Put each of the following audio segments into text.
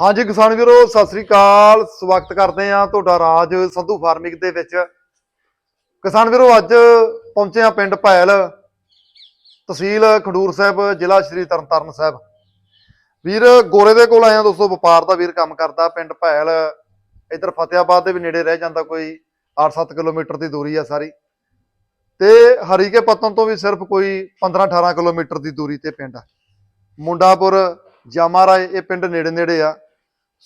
ਹਾਂਜੀ ਕਿਸਾਨ ਵੀਰੋ, ਸਤਿ ਸ੍ਰੀ ਅਕਾਲ। ਸਵਾਗਤ ਕਰਦੇ ਆ ਤੁਹਾਡਾ ਰਾਜ ਸੰਧੂ ਫਾਰਮਿੰਗ ਦੇ ਵਿੱਚ। ਕਿਸਾਨ ਵੀਰੋ, ਅੱਜ ਪਹੁੰਚੇ ਆ ਪਿੰਡ ਭੈਲ ਤਹਿਸੀਲ ਖਡੂਰ ਸਾਹਿਬ, ਜ਼ਿਲ੍ਹਾ ਸ਼੍ਰੀ ਤਰਨਤਾਰਨ ਸਾਹਿਬ। ਵੀਰ, ਗੋਰੇ ਦੇ ਕੋਲ ਆਇਆ ਦੋਸਤੋ, ਵਪਾਰ ਦਾ ਵੀਰ ਕੰਮ ਕਰਦਾ ਪਿੰਡ ਭੈਲ। ਇਧਰ ਫਤਿਆਬਾਦ ਦੇ ਵੀ ਨੇੜੇ ਰਹਿ ਜਾਂਦਾ ਕੋਈ 8-7 ਕਿਲੋਮੀਟਰ ਦੀ ਦੂਰੀ ਆ ਸਾਰੀ। ਤੇ ਹਰੀਕੇ ਪਤਨ ਤੋਂ ਵੀ ਸਿਰਫ ਕੋਈ 15-18 ਕਿਲੋਮੀਟਰ ਦੀ ਦੂਰੀ ਤੇ ਪਿੰਡ ਆ। ਮੁੰਡਾਪੁਰ ਜਾਮਾਰਾਏ ਇਹ ਪਿੰਡ ਨੇੜੇ ਨੇੜੇ ਆ।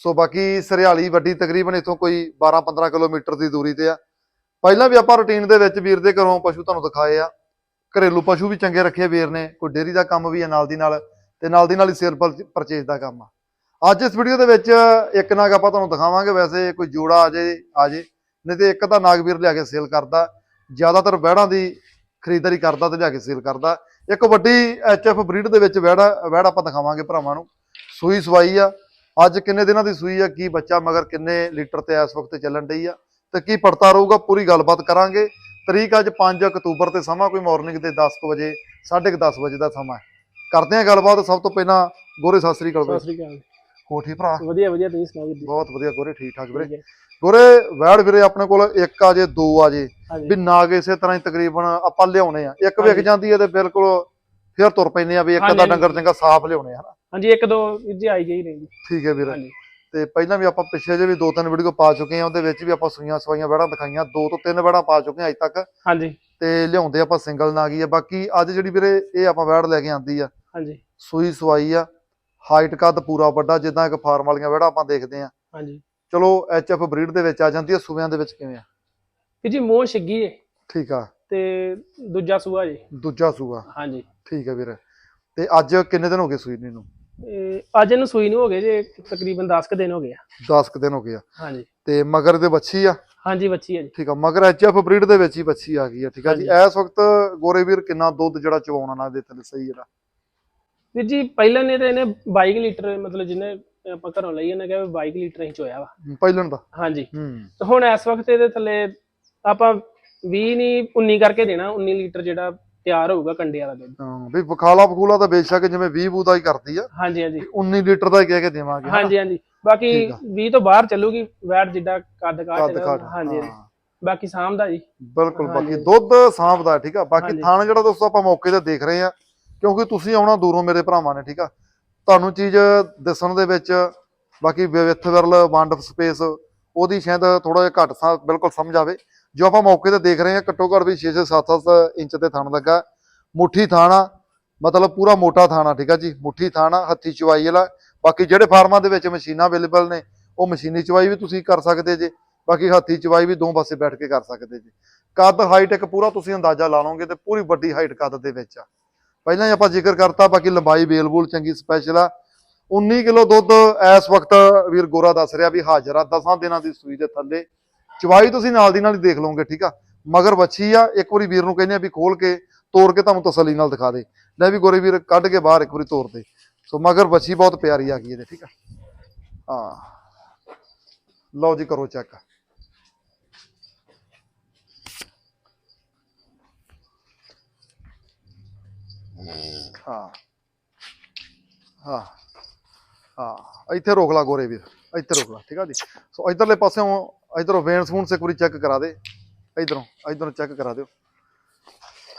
ਸੋ ਬਾਕੀ ਸਰਿਆਲੀ ਵੱਡੀ ਤਕਰੀਬਨ ਇਥੋਂ ਕੋਈ 12-15 ਕਿਲੋਮੀਟਰ ਦੀ ਦੂਰੀ ਤੇ ਆ। ਪਹਿਲਾਂ ਵੀ ਆਪਾਂ ਰੁਟੀਨ ਦੇ ਵਿੱਚ ਵੀਰ ਦੇ ਘਰੋਂ ਪਸ਼ੂ ਤੁਹਾਨੂੰ ਦਿਖਾਏ ਆ। ਘਰੇਲੂ ਪਸ਼ੂ ਵੀ ਚੰਗੇ ਰੱਖੇ ਵੀਰ ਨੇ, ਕੋਈ ਡੇਅਰੀ ਦਾ ਕੰਮ ਵੀ ਆ ਨਾਲ ਦੀ ਨਾਲ ਤੇ ਨਾਲ ਦੀ ਨਾਲ ਹੀ ਸੇਲ ਪਰਚੇਸ ਦਾ ਕੰਮ ਆ। ਅੱਜ ਇਸ ਵੀਡੀਓ ਦੇ ਵਿੱਚ ਇੱਕ ਨਾਗ ਆਪਾਂ ਤੁਹਾਨੂੰ ਦਿਖਾਵਾਂਗੇ, ਵੈਸੇ ਕੋਈ ਜੋੜਾ ਆ ਜੇ ਆ ਜੇ, ਨਹੀਂ ਤੇ ਇੱਕ ਤਾਂ ਨਾਗ ਵੀਰ ਲਿਆ ਕੇ ਸੇਲ ਕਰਦਾ, ਜ਼ਿਆਦਾਤਰ ਵਹਿੜਾਂ ਦੀ ਖਰੀਦਦਾਰੀ ਕਰਦਾ ਤੇ ਲਿਆ ਕੇ ਸੇਲ ਕਰਦਾ। ਇੱਕ ਵੱਡੀ ਐਚਐਫ ਬਰੀਡ ਦੇ ਵਿੱਚ ਵਹਿੜਾ, ਵਹਿੜ ਆਪਾਂ ਦਿਖਾਵਾਂਗੇ ਭਰਾਵਾਂ ਨੂੰ। ਸੂਈ ਸਵਾਈ ਆ ਅੱਜ ਕਿੰਨੇ ਦਿਨਾਂ ਦੀ ਸੂਈ ਆ ਕੀ ਬੱਚਾ ਮਗਰ ਕਿੰਨੇ ਲੀਟਰ ਤੇ ਇਸ ਵਕਤ ਚੱਲਣ ਡਈ ਆ? ਤੇ ਕੀ ਪੜਤਾ ਰਹੂਗਾ ਪੂਰੀ ਗੱਲਬਾਤ ਕਰਾਂਗੇ। ਤਰੀਕ ਅੱਜ 5 ਅਕਤੂਬਰ ਤੇ ਸਮਾਂ ਕੋਈ ਮਾਰਨਿੰਗ ਦੇ 10 ਕੁ ਵਜੇ 10:30 ਵਜੇ ਦਾ ਸਮਾਂ ਹੈ। ਕਰਦੇ ਆ ਗੱਲਬਾਤ ਸਭ ਤੋਂ ਪਹਿਲਾਂ ਗੋਰੇ ਸਤਿ ਸ੍ਰੀ ਅਕਾਲ ਸਤਿ ਸ੍ਰੀ ਅਕਾਲ। ਕੋਠੀ ਭਰਾ? ਵਧੀਆ ਵਧੀਆ ਤੁਸੀਂ ਸੁਣਾਓ ਜੀ? ਬਹੁਤ ਵਧੀਆ ਗੋਰੇ ਠੀਕ ਠਾਕ ਵੀਰੇ। ਠੀਕ ਹੈ। ਗੋਰੇ ਵੈੜ ਵੀਰੇ ਆਪਣੇ ਕੋਲ ਇੱਕ ਆ ਜੇ ਦੋ ਆ ਜੇ। ਵੀ ਨਾਗ ਇਸੇ ਤਰ੍ਹਾਂ ਹੀ ਤਕਰੀਬਨ ਆਪਾਂ ਲਿਆਉਣੇ ਆ। ਇੱਕ ਹਾਂਜੀ। ਜਾਂਦੀ ਹੈ ਤੇ ਬਿਲਕੁਲ ਫਿਰ ਤੁਰ ਪੈਂਦੇ ਆ ਵੀ ਇੱਕ ਦਾ। ਡੰਗਰ ਚੰਗਾ ਸਾਫ਼ ਲਿਆਉਣੇ ਆ ਹਨਾ? ਹਾਂਜੀ ਇੱਕ ਦੋ ਜੀ ਆਈ ਗਈ ਨਹੀਂ ਜੀ। ਠੀਕ ਹੈ ਵੀਰੇ। ਹਾਂਜੀ। ਤੇ ਪਹਿਲਾਂ ਵੀ ਆਪਾਂ ਪਿੱਛੇ ਜੇ ਵੀ ਦੋ ਤਿੰਨ ਵੀਡੀਓ ਪਾ ਚੁੱਕੇ ਆ ਉਹਦੇ ਵਿੱਚ ਵੀ ਆਪਾਂ ਸੂਈਆਂ ਸਵਾਈਆਂ ਵੜਾਂ ਦਿਖਾਈਆਂ ਦੋ ਤੋਂ ਤਿੰਨ ਵੜਾਂ ਪਾ ਚੁੱਕੇ ਆ ਅੱਜ ਤੱਕ। ਹਾਂਜੀ। ਤੇ ਲਿਆਉਂਦੇ ਆਪਾਂ ਸਿੰਗਲ ਨਾਗੀ ਆ। ਬਾਕੀ ਅੱਜ ਜਿਹੜੀ ਵੀਰੇ ਇਹ ਆਪਾਂ ਵੜ ਲੈ ਕੇ ਆਂਦੀ ਆ ਹਾਂਜੀ। ਸੂਈ ਸਵਾਈ ਆ ਹਾਈਟ ਕੱਦ ਪੂਰਾ ਵੱਡਾ ਜਿੱਦਾਂ ਇੱਕ ਫਾਰਮ ਵਾਲੀਆਂ ਵੜਾਂ ਆਪਾਂ ਦੇਖਦੇ ਆ ਹਾਂਜੀ। ਚਲੋ ਐਚਐਫ ਬਰੀਡ ਦੇ ਵਿੱਚ ਆ ਜਾਂਦੀ ਆ ਸੂਬਿਆਂ ਦੇ ਵਿੱਚ ਕਿਵੇਂ ਆ? ਵੀਰ ਜੀ ਮੋਹ ਛਿੱਗੀ ਏ। ਠੀਕ ਆ। ਤੇ ਦੂਜਾ ਸੂਆ ਜੀ। ਦੂਜਾ ਸੂਆ। ਹਾਂਜੀ। ਠੀਕ ਹੈ ਵੀਰੇ। ਤੇ ਅੱਜ ਕਿੰਨੇ ਦਿਨ ਹੋ ਗਏ ਸੂਈ ਨੂੰ? ਇਹ ਅੱਜ ਇਹਨੂੰ ਸੂਈ ਨੂੰ ਹੋ ਗਏ ਜੇ ਤਕਰੀਬਨ 10 ਕੁ ਦਿਨ ਹੋ ਗਏ ਆ। 10 ਕੁ ਦਿਨ ਹੋ ਗਏ ਆ। ਹਾਂਜੀ। ਤੇ ਮਗਰ ਦੇ ਬੱਚੀ ਆ? ਹਾਂਜੀ ਬੱਚੀ ਹੈ ਜੀ। ਠੀਕ ਆ ਮਗਰ ਐਚਐਫ ਬਰੀਡ ਦੇ ਵਿੱਚ ਹੀ ਬੱਚੀ ਆ ਗਈ ਆ ਠੀਕ ਆ ਜੀ। ਇਸ ਵਕਤ ਗੋਰੇ ਵੀਰ ਕਿੰਨਾ ਦੁੱਧ ਜਿਹੜਾ ਚਵਾਉਣਾ ਨਾ ਦੇ ਥੱਲੇ ਸਹੀ ਜਿਹੜਾ? ਵੀਰ ਜੀ ਪਹਿਲਾਂ ਨੇ ਤੇ ਇਹਨੇ 22 ਲੀਟਰ ਮਤਲਬ ਜਿਹਨੇ ਆਪਾਂ ਘਰੋਂ ਲਈ ਇਹਨੇ ਕਿਹਾ ਵੀ 22 ਲੀਟਰ ਹੀ ਚੋਇਆ ਵਾ। ਪਹਿਲਣ ਦਾ? ਹਾਂਜੀ। ਹੂੰ। ਤੇ ਹੁਣ ਇਸ ਵਕਤ ਇਹਦੇ ਥੱਲੇ ਆਪਾਂ 20 ਨਹੀਂ 19 ਕਰਕੇ ਦੇਣਾ 19 ਲੀਟਰ ਜਿਹੜਾ ਤਿਆਰ ਹੋਊਗਾ ਕੰਡੇ ਵਾਲਾ ਦੁੱਧ। ਹਾਂ, ਵੀ ਬਖਾਲਾ ਬਖੂਲਾ ਤਾਂ ਬੇਸ਼ੱਕ ਜਿਵੇਂ 20 ਬੂ ਦਾ ਹੀ ਕਰਦੀ ਆ। ਹਾਂਜੀ ਹਾਂਜੀ। 19 ਲੀਟਰ ਦਾ ਹੀ ਕਹਿ ਕੇ ਦੇਵਾਂਗੇ? ਹਾਂਜੀ ਹਾਂਜੀ। ਬਾਕੀ ਠੀਕ ਆ। 20 ਤੋਂ ਬਾਹਰ ਚੱਲੂਗੀ ਵੈਟ ਜਿੱਡਾ ਕੱਦ ਕਾਟ ਹਾਂਜੀ ਬਾਕੀ ਸਾਂਭ ਦਾ ਜੀ। ਬਿਲਕੁਲ। ਬਾਕੀ ਦੁੱਧ ਸਾਂਭਦਾ ਠੀਕ ਆ? ਬਾਕੀ। ਥਾਣ ਜਿਹੜਾ ਦੋਸਤੋ ਆਪਾਂ ਮੌਕੇ ਤੇ ਦੇਖ ਰਹੇ ਆ ਕਿਉਂਕਿ ਤੁਸੀਂ ਆਉਣਾ ਦੂਰੋਂ ਮੇਰੇ ਭਰਾਵਾਂ ਨੇ ਠੀਕ ਆ? ਤੁਹਾਨੂੰ ਚੀਜ਼ ਦੱਸਣ ਦੇ ਵਿੱਚ ਬਾਕੀ ਵਿਥ ਵਰਲ ਵੰਡ ਸਪੇਸ ਉਹਦੀ ਸ਼ਾਇਦ ਥੋੜਾ ਜਿਹਾ ਘੱਟ ਸਾ ਬਿਲਕੁਲ ਸਮਝ ਆਵੇ। ਜੋ ਆਪਾਂ ਮੌਕੇ ਤੇ ਦੇਖ ਰਹੇ ਹਾਂ, ਘੱਟੋ ਘੱਟ ਵੀ 6 6 7 7 ਇੰਚ ਤੇ ਥਣ ਲੱਗਾ। ਮੁੱਠੀ ਥਾਣਾ ਮਤਲਬ ਪੂਰਾ ਮੋਟਾ ਥਾਣਾ ਠੀਕ ਆ ਜੀ? ਮੁੱਠੀ ਥਾਣਾ ਹੱਥੀ ਚਵਾਈ ਵਾਲਾ। ਬਾਕੀ ਜਿਹੜੇ ਫਾਰਮਾਂ ਦੇ ਵਿੱਚ ਮਸ਼ੀਨਾਂ ਅਵੇਲੇਬਲ ਨੇ, ਉਹ ਮਸ਼ੀਨੀ ਚਵਾਈ ਵੀ ਤੁਸੀਂ ਕਰ ਸਕਦੇ ਜੇ। ਬਾਕੀ ਹੱਥੀ ਚਵਾਈ ਵੀ ਦੋ ਪਾਸੇ ਬੈਠ ਕੇ ਕਰ ਸਕਦੇ ਜੀ। ਕੱਦ ਹਾਈਟ ਇੱਕ ਪੂਰਾ ਤੁਸੀਂ ਅੰਦਾਜ਼ਾ ਲਾ ਲਓਗੇ ਤੇ ਪੂਰੀ ਵੱਡੀ ਹਾਈਟ ਕੱਦ ਦੇ ਵਿੱਚ ਆ। ਪਹਿਲਾਂ ਹੀ ਆਪਾਂ ਜ਼ਿਕਰ ਕਰਤਾ, ਬਾਕੀ ਲੰਬਾਈ ਬੇਲਬੂਲ ਚੰਗੀ ਸਪੈਸ਼ਲ ਆ। 19 ਕਿਲੋ ਦੁੱਧ ਇਸ ਵਕਤ ਵੀਰ ਗੋਰਾ ਦੱਸ ਰਿਹਾ ਵੀ ਹਾਜ਼ਰ ਆ 10 ਦਿਨਾਂ ਦੀ ਸੂਈ ਦੇ ਥੱਲੇ। ਚਵਾਈ ਤੁਸੀਂ ਨਾਲ ਦੀ ਨਾਲ ਹੀ ਦੇਖ ਲਓਗੇ, ਠੀਕ ਆ? ਮਗਰ ਵੱਛੀ ਆ, ਇੱਕ ਵਾਰੀ ਵੀਰ ਨੂੰ ਕਹਿੰਦੇ ਆ ਵੀ ਖੋਲ ਕੇ, ਤੋੜ ਕੇ ਤੁਹਾਨੂੰ ਤਸੱਲੀ ਨਾਲ ਦਿਖਾ ਦੇ। ਲੈ ਵੀ ਗੋਰੇ ਵੀਰ ਕੱਢ ਕੇ ਬਾਹਰ ਇੱਕ ਵਾਰੀ ਤੋੜ ਦੇ। ਸੋ ਮਗਰ ਵੱਛੀ ਬਹੁਤ ਪਿਆਰੀ ਆ ਗਈ ਇਹਦੇ, ਠੀਕ ਆ? ਹਾਂ। ਲਓ ਜੀ, ਕਰੋ ਚੈੱਕ। ਹਾਂ। ਹਾਂ। ਹਾਂ। ਇੱਥੇ ਰੋਕ ਲਾ ਗੋਰੇ ਵੀਰ, ਇੱਥੇ ਰੋਕ ਲਾ, ਠੀਕ ਆ ਜੀ? ਸੋ ਇਧਰਲੇ ਪਾਸਿਓਂ ਇਧਰੋਂ ਵੇਨ ਸਪੂਨ ਇੱਕ ਵਾਰੀ ਚੈੱਕ ਕਰਾ ਦੇ। ਇਧਰੋਂ ਇਧਰੋਂ ਚੈੱਕ ਕਰਾ ਦਿਓ।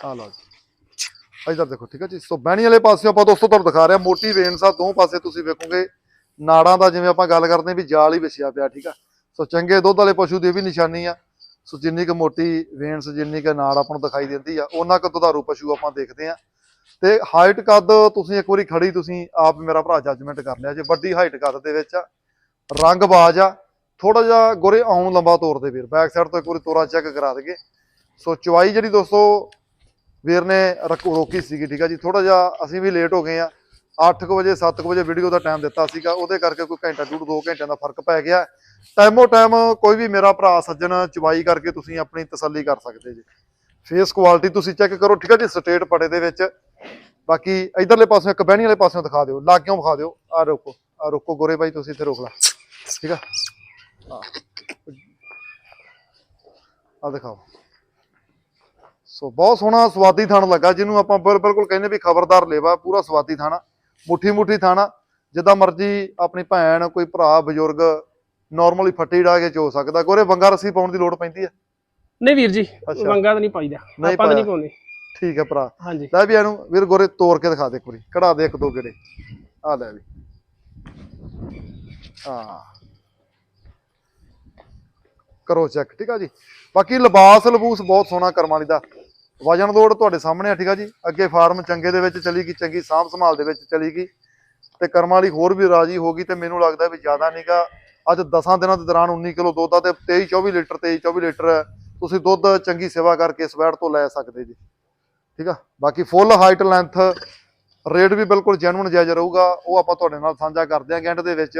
ਆ ਲਓ ਜੀ। ਇਧਰ ਦੇਖੋ, ਠੀਕ ਆ ਜੀ। ਸੋ ਬਹਿਣੀ ਵਾਲੇ ਪਾਸਿਓਂ ਆਪਾਂ ਦੋਸਤੋ ਤੁਹਾਨੂੰ ਦਿਖਾ ਰਿਹਾ, ਮੋਟੀ ਵੇਨਸ ਆ ਦੋ ਪਾਸੇ ਤੁਸੀਂ ਵੇਖੋਗੇ। ਨਾੜਾਂ ਦਾ ਜਿਵੇਂ ਆਪਾਂ ਗੱਲ ਕਰਦੇ ਹਾਂ ਵੀ ਜਾਲ ਹੀ ਵਿਛਿਆ ਪਿਆ, ਠੀਕ ਆ। ਸੋ ਚੰਗੇ ਦੁੱਧ ਵਾਲੇ ਪਸ਼ੂ ਦੀ ਇਹ ਵੀ ਨਿਸ਼ਾਨੀ ਆ। ਸੋ ਜਿੰਨੀ ਕੁ ਮੋਟੀ ਵੇਨਸ, ਜਿੰਨੀ ਕੁ ਨਾੜ ਆਪਾਂ ਨੂੰ ਦਿਖਾਈ ਦਿੰਦੀ ਆ ਉਹਨਾਂ ਕੁ ਦੁਧਾਰੂ ਪਸ਼ੂ ਆਪਾਂ ਦੇਖਦੇ ਆ ਤੇ ਹਾਈਟ ਕੱਦ ਤੁਸੀਂ ਇੱਕ ਵਾਰੀ ਖੜੀ ਤੁਸੀਂ ਆਪ ਮੇਰਾ ਭਰਾ ਜੱਜਮੈਂਟ ਕਰ ਲਿਆ ਜੇ, ਵੱਡੀ ਹਾਈਟ ਕੱਦ ਦੇ ਵਿੱਚ ਆ। ਰੰਗ ਬਾਜ ਆ। ਥੋੜਾ ਜਿਹਾ ਗੋਰੇ ਆਉਣ ਲੰਬਾ ਤੋਰ ਦੇ ਵੀਰ ਬੈਕ ਸਾਈਡ ਤੋਂ ਇੱਕ ਵਾਰੀ ਤੋਰਾ ਚੈੱਕ ਕਰਾ ਦਈਏ। ਸੋ ਚਵਾਈ ਜਿਹੜੀ ਦੋਸਤੋ, ਵੀਰ ਨੇ ਰਕ- ਰੋਕੀ ਸੀਗੀ, ਠੀਕ ਆ ਜੀ। ਥੋੜਾ ਜਿਹਾ ਅਸੀਂ ਵੀ ਲੇਟ ਹੋ ਗਏ ਆ। 8:00 ਵਜੇ 7:00 ਵਜੇ ਵੀਡੀਓ ਦਾ ਟਾਈਮ ਦਿੱਤਾ ਸੀਗਾ। ਉਹਦੇ ਕਰਕੇ ਕੋਈ ਘੰਟਾ ਡੂਢ, ਦੋ ਘੰਟਿਆਂ ਦਾ ਫ਼ਰਕ ਪੈ ਗਿਆ। ਟਾਈਮੋ ਟਾਈਮ ਕੋਈ ਵੀ ਮੇਰਾ ਭਰਾ, ਸੱਜਣ ਚਵਾਈ ਕਰਕੇ ਤੁਸੀਂ ਆਪਣੀ ਤਸੱਲੀ ਕਰ ਸਕਦੇ ਜੀ। ਫੇਸ ਕੁਆਲਿਟੀ ਤੁਸੀਂ ਚੈੱਕ ਕਰੋ, ਠੀਕ ਆ ਜੀ ਸਟੇਟ ਪੜੇ ਦੇ ਵਿੱਚ। ਬਾਕੀ ਇਧਰਲੇ ਪਾਸਿਓਂ ਇੱਕ ਬਹਿਣੀ ਵਾਲੇ ਪਾਸਿਓਂ ਦਿਖਾ ਦਿਓ, ਲਾਗਿਓਂ ਵਿਖਾ ਦਿਓ। ਆ ਰੋਕੋ ਆ ਰੋਕੋ ਗੋਰੇ ਬਾਈ, ਤੁਸੀਂ ਇੱਥੇ ਰੋਕ ਲਾ। ਠੀਕ ਆ? ਆ ਆ ਦਿਖਾਓ। ਸੋ ਬਹੁਤ ਸੋਹਣਾ ਸਵਾਦੀ ਥਣ ਲੱਗਾ ਜਿਹਨੂੰ ਆਪਾਂ ਬਿਲ- ਬਿਲਕੁਲ ਕਹਿੰਦੇ ਵੀ ਖਬਰਦਾਰ ਲੇਵਾ ਪੂਰਾ ਸਵਾਦੀ ਥਾਣਾ ਮੁੱਠੀ ਮੁੱਠੀ ਥਾਣਾ ਜਿੱਦਾਂ ਮਰਜ਼ੀ ਆਪਣੀ ਭੈਣ ਕੋਈ ਭਰਾ ਬਜ਼ੁਰਗ ਨਾਰਮਲੀ ਫੱਟੀ ਡਾ ਕੇ ਚੋ ਸਕਦਾ ਗੋਰੇ ਵੰਗਾ ਰੱਸੀ ਪਾਉਣ ਦੀ ਲੋੜ ਪੈਂਦੀ ਹੈ ਨਹੀਂ ਵੀਰ ਜੀ। ਵੰਗਾ ਤਾਂ ਨਹੀਂ ਪਾਈਦਾ ਆਪਾਂ ਤਾਂ ਨਹੀਂ। ਪਾਉਂਦੇ। ਠੀਕ ਹੈ ਭਰਾ। ਹਾਂਜੀ। ਲੈ ਵੀ ਇਹਨੂੰ ਵੀਰ ਗੋਰੇ ਤੋੜ ਕੇ ਦਿਖਾ ਦੇ ਇੱਕ ਵਾਰੀ ਕਢਾ ਦੇ ਇੱਕ ਦੋ ਗੇੜੇ। ਆ ਲੈ ਵੀ। ਹਾਂ ਕਰੋ ਚੈੱਕ ਠੀਕ ਆ ਜੀ? ਬਾਕੀ ਲਿਬਾਸ ਲਬੂਸ ਬਹੁਤ ਸੋਹਣਾ ਕਰਮਾਲੀ ਦਾ ਵਜਨ ਲੋਡ ਤੁਹਾਡੇ ਸਾਹਮਣੇ ਆ, ਠੀਕ ਆ ਜੀ? ਅੱਗੇ ਫਾਰਮ ਚੰਗੇ ਦੇ ਵਿੱਚ ਚਲੀ ਗਈ, ਚੰਗੀ ਸਾਂਭ ਸੰਭਾਲ ਦੇ ਵਿੱਚ ਚਲੀ ਗਈ। ਤੇ ਕਰਮਾਲੀ ਹੋਰ ਵੀ ਰਾਜੀ ਹੋ ਗਈ ਤੇ ਮੈਨੂੰ ਲੱਗਦਾ ਵੀ ਜ਼ਿਆਦਾ ਨਹੀਂਗਾ ਅੱਜ 10 ਦਿਨਾਂ ਦੇ ਦੌਰਾਨ 19 ਕਿਲੋ ਦੁੱਧ ਆ ਤੇ 23 24 ਲੀਟਰ 23 24 ਲੀਟਰ ਤੁਸੀਂ ਦੁੱਧ ਚੰਗੀ ਸੇਵਾ ਕਰਕੇ ਇਸ ਤੋਂ ਲੈ ਸਕਦੇ ਜੀ। ਠੀਕ ਆ? ਬਾਕੀ ਫੁੱਲ ਹਾਈਟ ਲੈਂਥ ਰੇਟ ਵੀ ਬਿਲਕੁਲ ਜੈਨੂਨ ਜਾਇਜ਼ ਰਹੂਗਾ, ਉਹ ਆਪਾਂ ਤੁਹਾਡੇ ਨਾਲ ਸਾਂਝਾ ਕਰਦੇ ਹਾਂ ਗੈਂਟ ਦੇ ਵਿੱਚ।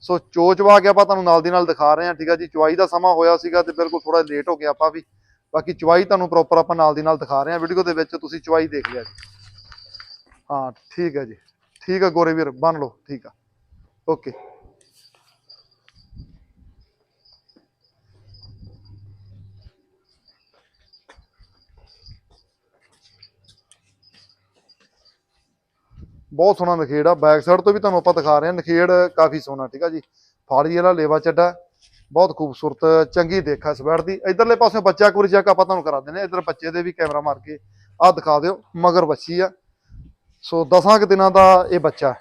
ਸੋ ਚੋਚਵਾ ਕੇ ਆਪਾਂ ਤੁਹਾਨੂੰ ਨਾਲ ਦੀ ਨਾਲ ਦਿਖਾ ਰਹੇ ਹਾਂ, ਠੀਕ ਆ ਜੀ? ਚਵਾਈ ਦਾ ਸਮਾਂ ਹੋਇਆ ਸੀਗਾ ਤੇ ਬਿਲਕੁਲ ਥੋੜਾ ਲੇਟ ਹੋ ਗਿਆ ਆਪਾਂ ਵੀ। ਬਾਕੀ ਚਵਾਈ ਤੁਹਾਨੂੰ ਪ੍ਰੋਪਰ ਆਪਾਂ ਨਾਲ ਦੀ ਨਾਲ ਦਿਖਾ ਰਹੇ ਹਾਂ। ਵੀਡੀਓ ਦੇ ਵਿੱਚ ਤੁਸੀਂ ਚਵਾਈ ਦੇਖ ਲਿਆ ਜੀ। ਹਾਂ, ਠੀਕ ਹੈ ਜੀ। ਠੀਕ ਹੈ ਗੋਰੇ ਵੀਰ ਬਣ ਲਓ, ਠੀਕ ਆ। ਓਕੇ ਬਹੁਤ ਸੋਹਣਾ ਨਖੇੜ ਆ। ਬੈਕ ਸਾਈਡ ਤੋਂ ਵੀ ਤੁਹਾਨੂੰ ਆਪਾਂ ਦਿਖਾ ਰਹੇ ਹਾਂ। ਨਖੇੜ ਕਾਫੀ ਸੋਹਣਾ, ਠੀਕ ਆ ਜੀ? ਫਾੜੀ ਵਾਲਾ ਲੇਵਾ ਚੱਡਾ ਬਹੁਤ ਖੂਬਸੂਰਤ, ਚੰਗੀ ਦੇਖਾ ਇਸ ਬੈੜ ਦੀ। ਇਧਰਲੇ ਪਾਸੇ ਬੱਚਾ ਇੱਕ ਵਾਰੀ ਚੈੱਕ ਆਪਾਂ ਤੁਹਾਨੂੰ ਕਰਾ ਦਿੰਦੇ ਹਾਂ। ਇਧਰ ਬੱਚੇ ਦੇ ਵੀ ਕੈਮਰਾ ਮਾਰ ਕੇ ਆਹ ਦਿਖਾ ਦਿਓ। ਮਗਰ ਬੱਚੀ ਆ। ਸੋ ਦਸਾਂ ਕੁ ਦਿਨਾਂ ਦਾ ਇਹ ਬੱਚਾ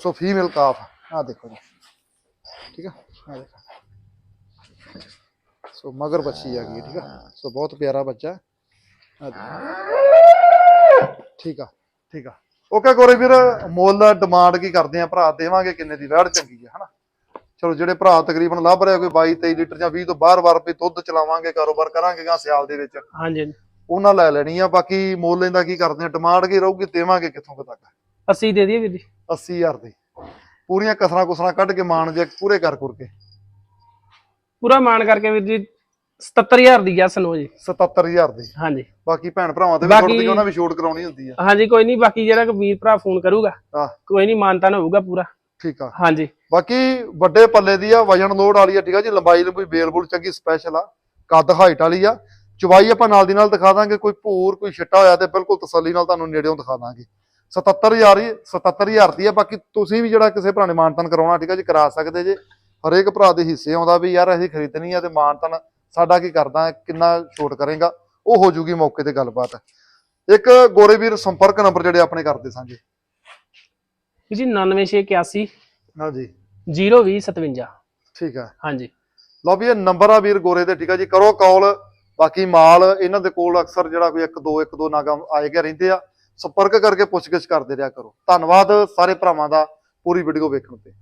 ਸੋ ਫੀਮੇਲ ਕਾਫ ਆਹ ਦੇਖੋ ਜੀ। ਠੀਕ ਆ? ਆਹ ਦੇਖੋ। ਸੋ ਮਗਰ ਬੱਚੀ ਆ ਗਈ, ਠੀਕ ਆ? ਸੋ ਬਹੁਤ ਪਿਆਰਾ ਬੱਚਾ ਠੀਕ ਆ। ਠੀਕ ਆ। ਓਕੇ ਗੋਰੇ ਵੀਰ ਮੁੱਲ ਡਿਮਾਂਡ ਕੀ ਕਰਦੇ ਆ? ਭਰਾ ਦੇਵਾਂਗੇ ਕਿੰਨੇ ਦੀ? ਵੈੜ ਚੰਗੀ ਆ ਹਨਾ? ਚਲੋ ਜਿਹੜੇ ਭਰਾ ਤਕਰੀਬਨ ਲੱਭ ਰਿਹਾ ਕੋਈ 22 23 ਲੀਟਰ ਜਾਂ 20 ਤੋਂ ਬਾਹਰ-ਬਾਹਰ ਵੀ ਦੁੱਧ ਚਲਾਵਾਂਗੇ ਕਾਰੋਬਾਰ ਕਰਾਂਗੇ ਗਾ ਸਿਆਲ ਦੇ ਵਿੱਚ। ਹਾਂਜੀ। ਉਹਨਾਂ ਲੈ ਲੈਣੀ ਆ ਬਾਕੀ ਮੁੱਲ ਇਹਦਾ ਕੀ ਕਰਦੇ ਆ? ਡਿਮਾਂਡ ਕੀ ਰਹੂਗੀ ਦੇਵਾਂਗੇ ਕਿੱਥੋਂ ਕੁ ਤੱਕ? 80 ਦੇ ਦਈਏ ਵੀਰ ਜੀ। 80000 ਦੀ। ਪੂਰੀਆਂ ਕਸਰਾਂ ਕੁਸਰਾਂ ਕੱਢ ਕੇ ਮਾਣ ਜੇ ਪੂਰੇ ਕਰ ਕੁਰ ਕੇ। ਪੂਰਾ ਮਾਨ ਕਰਕੇ ਵੀਰ ਜੀ 77000 ਦੀ ਜੈਸ ਨੋ ਜੀ। 77000 ਦੀ। ਹਾਂਜੀ। ਬਾਕੀ ਭੈਣ ਭਰਾਵਾਂ ਦੇ ਵੀ ਬਾਕੀ- ਉਹਨਾਂ ਵੀ ਛੋਟ ਕਰਾਉਣੀ ਹੁੰਦੀ ਆ। ਹਾਂਜੀ ਕੋਈ ਨਹੀਂ ਬਾਕੀ ਜਿਹੜਾ ਕੋਈ ਵੀਰ ਭਰਾ ਫੋਨ ਕਰੂਗਾ ਆਹ ਕੋਈ ਨਹੀਂ ਮਾਨਤਾਨ ਹੋਊਗਾ ਪੂਰਾ। ਠੀਕ ਆ। ਹਾਂਜੀ। ਬਾਕੀ ਵੱਡੇ ਪੱਲੇ ਦੀ ਆ ਵਜਨ ਲੋਡ ਵਾਲੀ ਆ ਠੀਕ ਆ ਜੀ ਲੰਬਾਈ ਲੰਬੀ ਬੇਲ ਬੁਲ ਚੰਗੀ ਸਪੈਸ਼ਲ ਆ ਕੱਦ ਹਾਈਟ ਵਾਲੀ ਆ। ਚਵਾਈ ਆਪਾਂ ਨਾਲ ਦੀ ਨਾਲ ਦਿਖਾ ਦਾਂਗੇ ਕੋਈ ਭੂਰ ਕੋਈ ਛਿੱਟਾ ਹੋਇਆ ਤੇ ਬਿਲਕੁਲ ਤਸੱਲੀ ਨਾਲ ਤੁਹਾਨੂੰ ਨੇੜਿਓਂ ਦਿਖਾ ਦਾਂਗੇ। 77000 ਹੀ 77000 ਦੀ ਆ ਬਾਕੀ ਤੁਸੀਂ ਵੀ ਜਿਹੜਾ ਕਿਸੇ ਭਰਾ ਨੇ ਮਾਨਤਨ ਕਰਾਉਣਾ ਠੀਕ ਆ ਜੀ ਕਰਾ ਸਕਦੇ ਜੇ। ਹਰੇਕ ਭਰਾ ਦੇ ਹਿੱਸੇ ਆਉਂਦਾ ਵੀ ਯਾਰ ਅਸੀਂ ਖਰੀਦਣੀ ਆ ਤੇ ਮਾਨਤਨ ਸਾਡਾ ਕੀ ਕਰਦਾ ਕਿੰਨਾ ਛੋਟ ਕਰੇਗਾ ਉਹ ਹੋ ਜੂਗੀ ਮੌਕੇ ਤੇ ਗੱਲਬਾਤ। ਇੱਕ ਗੋਰੇ ਵੀਰ ਸੰਪਰਕ ਨੰਬਰ ਜਿਹੜੇ ਆਪਣੇ ਕਰਦੇ ਵੀਰ ਜੀ 99681 ਹਾਂਜੀ। 02057 ਠੀਕ ਆ। ਹਾਂਜੀ। ਲਓ ਵੀ ਇਹ ਨੰਬਰ ਆ ਵੀਰ ਗੋਰੇ ਦੇ ਠੀਕ ਆ ਜੀ। ਕਰੋ ਕਾਲ ਬਾਕੀ ਮਾਲ ਇਹਨਾਂ ਦੇ ਕੋਲ ਅਕਸਰ ਜਿਹੜਾ ਕੋਈ 1 2 1 2 ਨਾਗਾ ਆਏ ਗਏ ਰਹਿੰਦੇ ਆ। ਸੰਪਰਕ ਕਰਕੇ ਪੁੱਛਗਿੱਛ ਕਰਦੇ ਰਿਹਾ ਕਰੋ। ਧੰਨਵਾਦ ਸਾਰੇ ਭਰਾਵਾਂ ਦਾ ਪੂਰੀ ਵੀਡੀਓ ਵੇਖਣ ਤੇ।